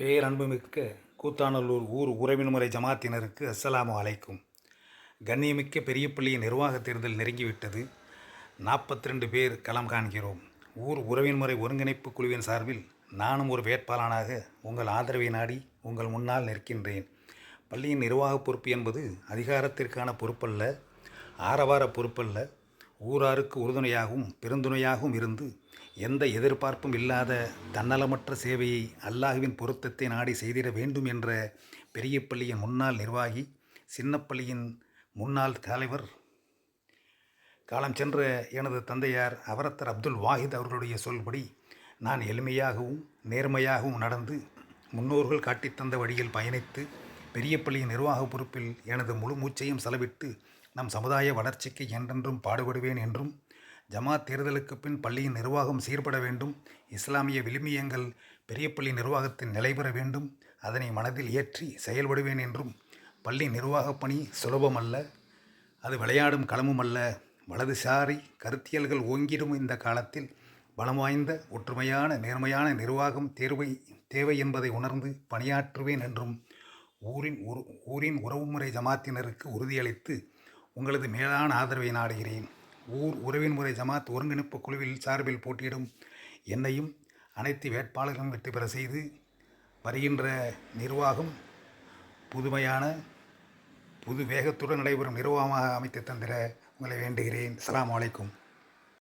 பேரன்புமிக்க கூத்தானல்லூர் ஊர் உறவின்முறை ஜமாத்தினருக்கு அஸ்ஸலாமு அலைக்கும். கண்ணியமிக்க பெரிய பள்ளியின் நிர்வாக தேர்தல் நெருங்கிவிட்டது. நாற்பத்தி ரெண்டு பேர் களம் காண்கிறோம். ஊர் உறவின்முறை ஒருங்கிணைப்பு குழுவின் சார்பில் நானும் ஒரு வேட்பாளனாக உங்கள் ஆதரவை நாடி உங்கள் முன்னால் நிற்கின்றேன். பள்ளியின் நிர்வாக பொறுப்பு என்பது அதிகாரத்திற்கான பொறுப்பல்ல ஆரவார பொறுப்பல்ல. ஊராருக்கு உறுதுணையாகவும் பெருந்துணையாகவும் இருந்து எந்த எதிர்பார்ப்பும் இல்லாத தன்னலமற்ற சேவையை அல்லாஹுவின் பொருத்தத்தை நாடி செய்திட வேண்டும் என்ற பெரிய பள்ளியின் முன்னாள் நிர்வாகி சின்னப்பள்ளியின் முன்னாள் தலைவர். காலம் சென்ற எனது தந்தையார் அவரத்தர் அப்துல் வாஹித் அவர்களுடைய சொல்படி நான் எளிமையாகவும் நேர்மையாகவும் நடந்து முன்னோர்கள் காட்டித்தந்த வழியில் பயணித்து பெரிய பள்ளியின் நிர்வாக பொறுப்பில் எனது முழு மூச்சையும் செலவிட்டு நம் சமுதாய வளர்ச்சிக்கு என்றென்றும் பாடுபடுவேன் என்றும் ஜமாத் தேர்தலுக்கு பின் பள்ளியின் நிர்வாகம் சீர்பட வேண்டும் இஸ்லாமிய விழுமியங்கள் பெரிய பள்ளி நிர்வாகத்தில் நிலைபெற வேண்டும் அதனை மனதில் ஏற்றி செயல்படுவேன் என்றும் பள்ளி நிர்வாகப் பணி சுலபமல்ல அது விளையாடும் களமும் அல்ல வலதுசாரி கருத்தியல்கள் ஓங்கிடும் இந்த காலத்தில் பலம் வாய்ந்த ஒற்றுமையான நேர்மையான நிர்வாகம் தேர்வை தேவை என்பதை உணர்ந்து பணியாற்றுவேன் என்றும் ஊரின் உரு ஊரின் உறவுமுறை ஜமாத்தினருக்கு உறுதியளித்து உங்களது மேலான ஆதரவை நாடுகிறேன். ஊர் உறவின் முறை ஜமாத் ஒருங்கிணைப்பு குழுவில் சார்பில் போட்டியிடும் என்னையும் அனைத்து வேட்பாளர்களும் வெற்றி பெற செய்து வருகின்ற நிர்வாகம் புதுமையான புது வேகத்துடன் நடைபெறும் நிர்வாகமாக அமைத்து தந்திர உங்களை வேண்டுகிறேன். அலாம் அலைக்கும்.